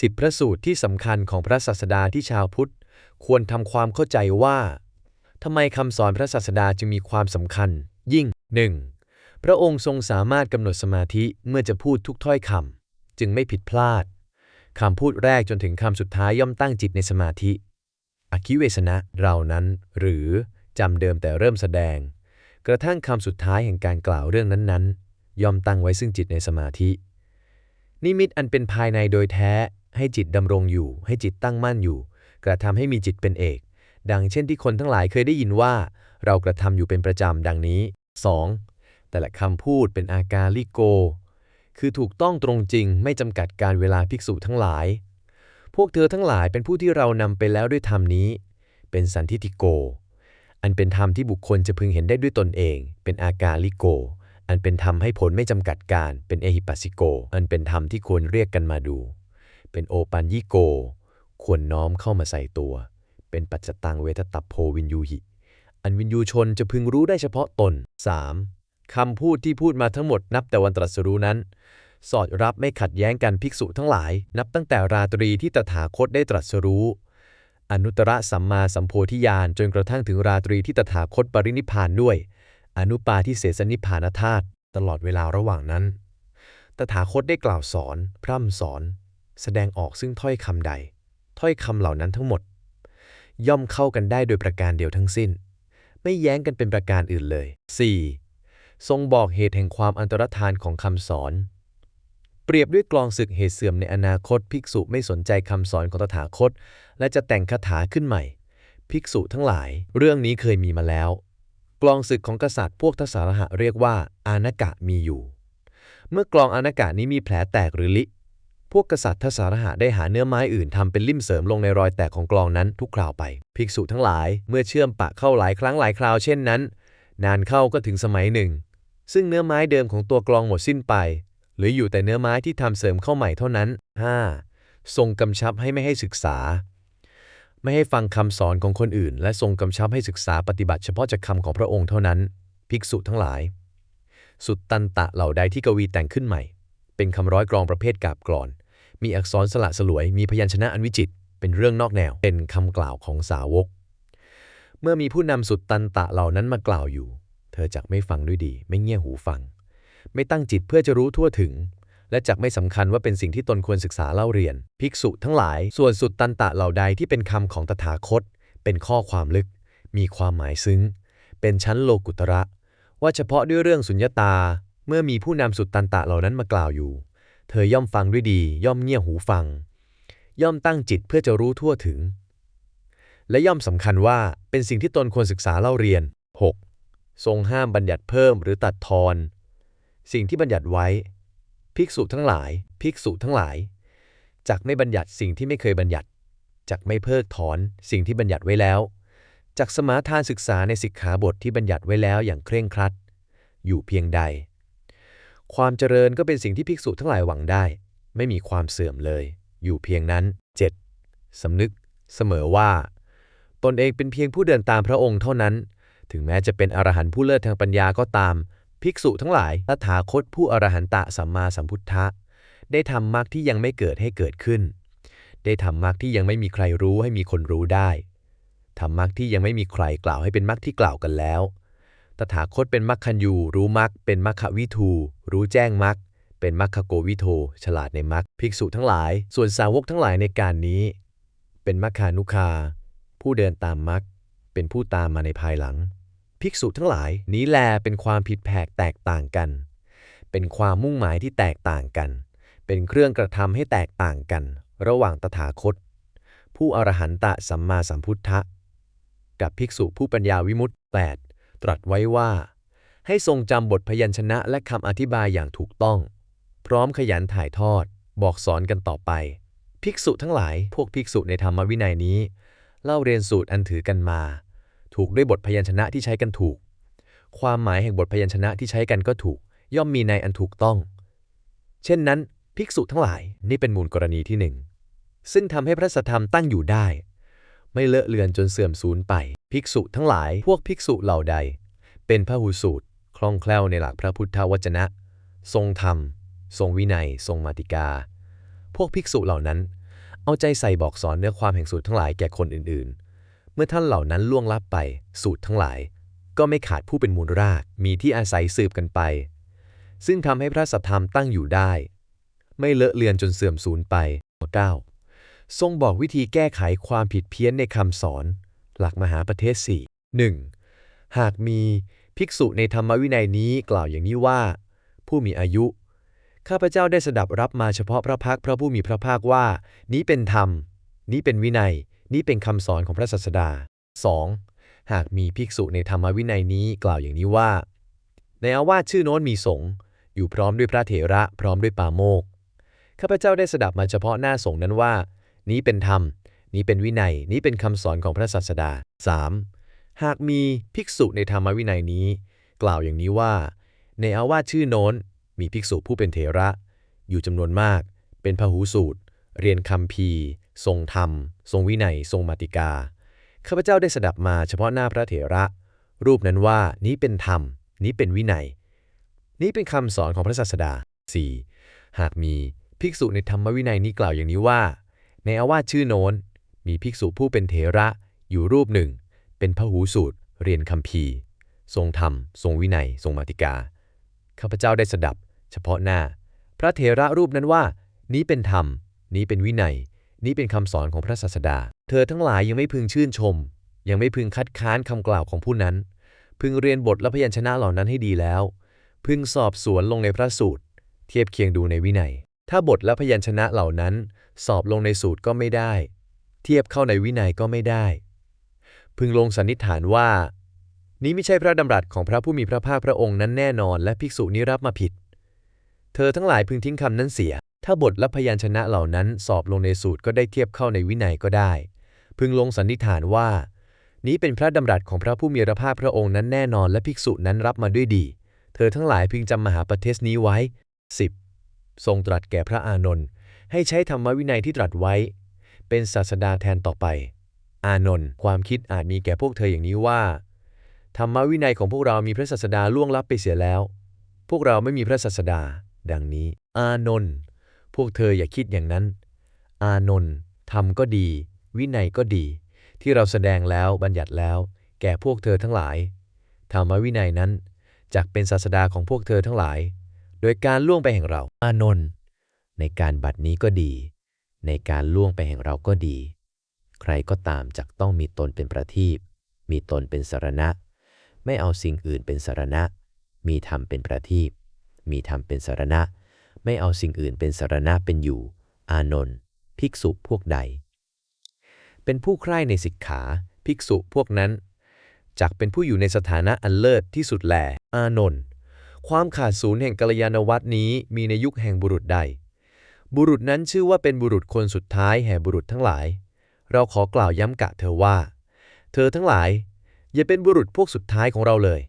สิบพระสูตรที่สำคัญของพระศาสดาที่ชาวพุทธ ควรทำความเข้าใจว่าทำไมคำสอนพระศาสดาจึงมีความสำคัญ ยิ่ง 1. พระองค์ทรงสามารถกำหนดสมาธิเมื่อจะพูดทุกถ้อยคำจึงไม่ผิดพลาดคำพูดแรกจนถึงคำสุดท้ายย่อมตั้งจิตในสมาธิ อคิเวสนะเรานั้น หรือจำเดิมแต่เริ่มแสดง กระทั่งคำสุดท้ายแห่งการกล่าวเรื่องนั้นๆ ย่อมตั้งไว้ซึ่งจิตในสมาธิ นิมิตอันเป็นภายในโดยแท้ ให้จิตดำรงอยู่ ให้จิตตั้งมั่นอยู่ กระทำให้มีจิตเป็นเอก ดังเช่นที่คนทั้งหลายเคยได้ยินว่า เรากระทำอยู่เป็นประจำดังนี้ 2. แต่ละคำพูดเป็นอาการลิโก คือถูกต้องตรงจริงไม่จำกัดการเวลาภิกษุทั้งหลาย พวกเธอทั้งหลายเป็นผู้ที่เรานำไปแล้วด้วยธรรมนี้ เป็นสันทิติโก อันเป็นธรรมที่บุคคลจะพึงเห็นได้ด้วยตนเอง เป็นอาการลิโกอันเป็นธรรมให้ผลไม่จำกัดการ เป็นเอหิปัสสิโก อันเป็นธรรมที่ควรเรียกกันมาดู เป็นโอปันยิโก ควรน้อมเข้ามาใส่ตัว เป็นปัจจตังเวทตับโพวินยูหิ อันวินยูชนจะพึงรู้ได้เฉพาะตน 3. คำพูดที่พูดมาทั้งหมดนับแต่วันตรัสรู้นั้น สอดรับไม่ขัดแย้งกันภิกษุทั้งหลาย นับตั้งแต่ราตรีที่ตถาคตได้ตรัสรู้ อนุตตรสัมมาสัมโพธิญาณจนกระทั่งถึงราตรีที่ตถาคตปรินิพานด้วย อนุปาทิเสสนิพานธาตุตลอดเวลาระหว่างนั้น ตถาคตได้กล่าวสอน พร่ำสอน แสดงออกซึ่งถ้อยคำใด ถ้อยคำเหล่านั้นทั้งหมด ย่อมเข้ากันได้โดยประการเดียวทั้งสิ้น ไม่แย้งกันเป็นประการอื่นเลย 4. ทรงบอกเหตุแห่งความอันตรธานของคำสอน เปรียบด้วยกลองศึกเหตุเสื่อมในอนาคต ภิกษุไม่สนใจคำสอนของตถาคต และจะแต่งคาถาขึ้นใหม่ ภิกษุทั้งหลาย เรื่องนี้เคยมีมาแล้วกลองศึกของกษัตริย์พวกทศารหะเรียกว่าอานากะมีอยู่ เมื่อกลองอานากะนี้มีแผลแตกหรือลิ พวกกษัตริย์ทศารหะได้หาเนื้อไม้อื่นทำเป็นลิ่มเสริมลงในรอยแตกของกลองนั้นทุกคราวไป ภิกษุทั้งหลายเมื่อเชื่อมปะเข้าหลายครั้งหลายคราวเช่นนั้น นานเข้าก็ถึงสมัยหนึ่ง ซึ่งเนื้อไม้เดิมของตัวกลองหมดสิ้นไปหลืออยู่แต่เนื้อไม้ที่ทำเสริมเข้าใหม่เท่านั้น 5. ทรงกำชับให้ไม่ให้ศึกษา ไม่ให้ฟังคำสอนของคนอื่น และทรงกำชับให้ศึกษาปฏิบัติเฉพาะจากคำของพระองค์เท่านั้น ภิกษุทั้งหลาย สุดตันตะเหล่าใดที่กวีแต่งขึ้นใหม่ เป็นคำร้อยกรองประเภทกาบกรอน มีอักษรสละสลวย มีพยัญชนะอันวิจิต เป็นเรื่องนอกแนว เป็นคำกล่าวของสาวก เมื่อมีผู้นำสุดตันตะเหล่านั้นมากล่าวอยู่ เธอจักไม่ฟังด้วยดี ไม่เงี่ยหูฟัง ไม่ตั้งจิตเพื่อจะรู้ทั่วถึง และจักไม่สำคัญว่าเป็นสิ่งที่ตนควรศึกษาเล่าเรียน ภิกษุทั้งหลาย ส่วนสุดตันตะเหล่าใดที่เป็นคำของตถาคต เป็นข้อความลึก มีความหมายซึ้ง เป็นชั้นโลกุตระ ว่าเฉพาะด้วยเรื่องสุญญตา เมื่อมีผู้นำสุดตันตะเหล่านั้นมากล่าวอยู่ เธอย่อมฟังด้วยดี ย่อมเงี่ยหูฟัง ย่อมตั้งจิตเพื่อจะรู้ทั่วถึง และย่อมสำคัญว่าเป็นสิ่งที่ตนควรศึกษาเล่าเรียน 6. ทรงห้ามบัญญัติเพิ่มหรือตัดทอน สิ่งที่บัญญัติไว้ ภิกษุทั้งหลาย ภิกษุทั้งหลายจักไม่บัญญัติสิ่งที่ไม่เคยบัญญัติจักไม่เพิกถอนสิ่งที่บัญญัติไว้แล้วจักสมาทานศึกษาในสิกขาบทที่บัญญัติไว้แล้วอย่างเคร่งครัด อยู่เพียงใด ความเจริญก็เป็นสิ่งที่ภิกษุทั้งหลายหวังได้ ไม่มีความเสื่อมเลย อยู่เพียงนั้น 7. สำนึก เสมอว่า ตนเองเป็นเพียงผู้เดินตามพระองค์เท่านั้น ถึงแม้จะเป็นอรหันต์ผู้เลิศทางปัญญาก็ตาม ภิกษุทั้งหลายตถาคตผู้อรหันตะสัมมาสัมพุทธะ ได้ทำมรรคที่ยังไม่เกิดให้เกิดขึ้น ได้ทำมรรคที่ยังไม่มีใครรู้ให้มีคนรู้ได้ทำมรรคที่ยังไม่มีใครกล่าวให้เป็นมรรคที่กล่าวกันแล้ว ตถาคตเป็นมรรคันยูรู้มรรคเป็นมรรควิทู รู้แจ้งมรรคเป็นมรรคโกวิโท ฉลาดในมรรคภิกษุทั้งหลาย ส่วนสาวกทั้งหลายในการนี้ เป็นมรรคานุคา ผู้เดินตามมรรคเป็นผู้ตามมาในภายหลัง ภิกษุทั้งหลายนี้แลเป็นความผิดแผกแตกต่างกัน เป็นความมุ่งหมายที่แตกต่างกัน เป็นเครื่องกระทำให้แตกต่างกัน ระหว่างตถาคต ผู้อรหันตะสัมมาสัมพุทธะกับภิกษุผู้ปัญญาวิมุตติ8 ตรัสไว้ว่า ให้ทรงจำบทพยัญชนะและคำอธิบายอย่างถูกต้อง พร้อมขยันถ่ายทอด บอกสอนกันต่อไป ภิกษุทั้งหลายพวกภิกษุในธรรมวินัยนี้ เล่าเรียนสูตรอันถือกันมา ถูกด้วยบทพยัญชนะที่ใช้กันถูก ความหมายแห่งบทพยัญชนะที่ใช้กันก็ถูก ย่อมมีในอันถูกต้อง เช่นนั้น ภิกษุทั้งหลายนี่เป็นมูลกรณีที่หนึ่งซึ่งทำให้พระสัทธรรมตั้งอยู่ได้ ไม่เลอะเลือนจนเสื่อมสูญไป ภิกษุทั้งหลายพวกภิกษุเหล่าใด เป็นพระหูสูตร คล่องแคล่วในหลักพระพุทธวจนะ ทรงธรรม ทรงวินัย ทรงมาติกา พวกภิกษุเหล่านั้น เอาใจใส่บอกสอนเนื้อความแห่งสูตรทั้งหลายแก่คนอื่นๆ เมื่อท่านเหล่านั้นล่วงลับไปสูตรทั้งหลาย ก็ไม่ขาดผู้เป็นมูลรากมีที่อาศัยสืบกันไป ซึ่งทำให้พระสัทธรรมตั้งอยู่ได้ ไม่เลอะเลือนจนเสื่อมสูญไป 9. ทรงบอกวิธีแก้ไขความผิดเพี้ยนในคำสอน หลักมหาประเทศ 4 1. หากมีภิกษุในธรรมวินัยนี้กล่าวอย่างนี้ว่า ผู้มีอายุ ข้าพเจ้าได้สดับรับมาเฉพาะพระพักพระผู้มีพระภาคว่า นี้เป็นธรรม นี้เป็นวินัย นี้เป็นคำสอนของพระศาสดา 2. หากมีภิกษุในธรรมวินัยนี้กล่าวอย่างนี้ว่า ในอาวาสชื่อโน้นมีสงฆ์อยู่พร้อมด้วยพระเถระพร้อมด้วยปาโมกข์ข้าพเจ้าได้สดับมาเฉพาะหน้าสงฆ์นั้นว่า นี้เป็นธรรม นี้เป็นวินัย นี้เป็นคำสอนของพระศาสดา 3. หากมีภิกษุในธรรมวินัยนี้ กล่าวอย่างนี้ว่า ในอาวาสชื่อโน้น มีภิกษุผู้เป็นเถระ อยู่จำนวนมาก เป็นพหูสูตร เรียนคำพีทรงธรรม ทรงวินัย ทรงมาติกา ข้าพเจ้าได้สดับมาเฉพาะหน้าพระเถระ รูปนั้นว่านี้เป็นธรรม นี้เป็นวินัย นี้เป็นคำสอนของพระศาสดา 4. หากมีภิกษุในธรรมวินัยนี้กล่าวอย่างนี้ว่า ในอาวาสชื่อโน้น มีภิกษุผู้เป็นเถระอยู่รูปหนึ่ง เป็นพหูสูตร เรียนคำพีทรงธรรม ทรงวินัย ทรงมาติกา ข้าพเจ้าได้สดับ เฉพาะหน้า พระเถระรูปนั้นว่า นี้เป็นธรรม นี้เป็นวินัย นี้เป็นคำสอนของพระศาสดา เธอทั้งหลายยังไม่พึงชื่นชม ยังไม่พึงคัดค้านคำกล่าวของผู้นั้น พึงเรียนบทและพยัญชนะเหล่านั้นให้ดีแล้ว พึงสอบสวนลงในพระสูตร เทียบเคียงดูในวินัย ถ้าบทและพยัญชนะเหล่านั้น สอบลงในสูตรก็ไม่ได้ เทียบเข้าในวินัยก็ไม่ได้ พึงลงสันนิษฐานว่า นี้ไม่ใช่พระดำรัสของพระผู้มีพระภาคพระองค์นั้นแน่นอน และภิกษุนี้รับมาผิด เธอทั้งหลายพึงทิ้งคำนั้นเสีย ถ้าบทและพยัญชนะเหล่านั้นสอบลงในสูตรก็ได้เทียบเข้าในวินัยก็ได้ พึงลงสันนิษฐานว่า นี้เป็นพระดำรัสของพระผู้มีพระภาคพระองค์นั้นแน่นอนและภิกษุนั้นรับมาด้วยดี เธอทั้งหลายพึงจำมหาประเทศนี้ไว้ 10. ทรงตรัสแก่พระอานนท์ ให้ใช้ธรรมวินัยที่ตรัสไว้ เป็นศาสดาแทนต่อไป อานนท์ความคิดอาจมีแก่พวกเธออย่างนี้ว่า ธรรมวินัยของพวกเรามีพระศาสดาล่วงลับไปเสียแล้ว พวกเราไม่มีพระศาสดา ดังนี้ อานนท์พวกเธออย่าคิดอย่างนั้น อานนท์ธรรมก็ดี วินัยก็ดี ที่เราแสดงแล้วบัญญัติแล้ว แก่พวกเธอทั้งหลาย ธรรมวินัยนั้นจักเป็นศาสดาของพวกเธอทั้งหลาย โดยการล่วงไปแห่งเรา อานนท์ ในการบัดนี้ก็ดี ในการล่วงไปแห่งเราก็ดี ใครก็ตามจักต้องมีตนเป็นประทีปมีตนเป็นสารณะ ไม่เอาสิ่งอื่นเป็นสารณะ มีธรรมเป็นประทีปมีธรรมเป็นสารณะ ไม่เอาสิ่งอื่นเป็นสารณะเป็นอยู่ อานนท์ภิกษุพวกใด เป็นผู้ใคร่ในสิกขา ภิกษุพวกนั้นจักเป็นผู้อยู่ในสถานะอันเลิศที่สุดแหลอานนท์ความขาดศูนย์แห่งกัลยาณวัตนี้มีในยุคแห่งบุรุษใด บุรุษนั้นชื่อว่าเป็นบุรุษคนสุดท้ายแห่บุรุษทั้งหลาย เราขอกล่าวย้ำกะเธอว่า เธอทั้งหลาย อย่าเป็นบุรุษพวกสุดท้ายของเราเลย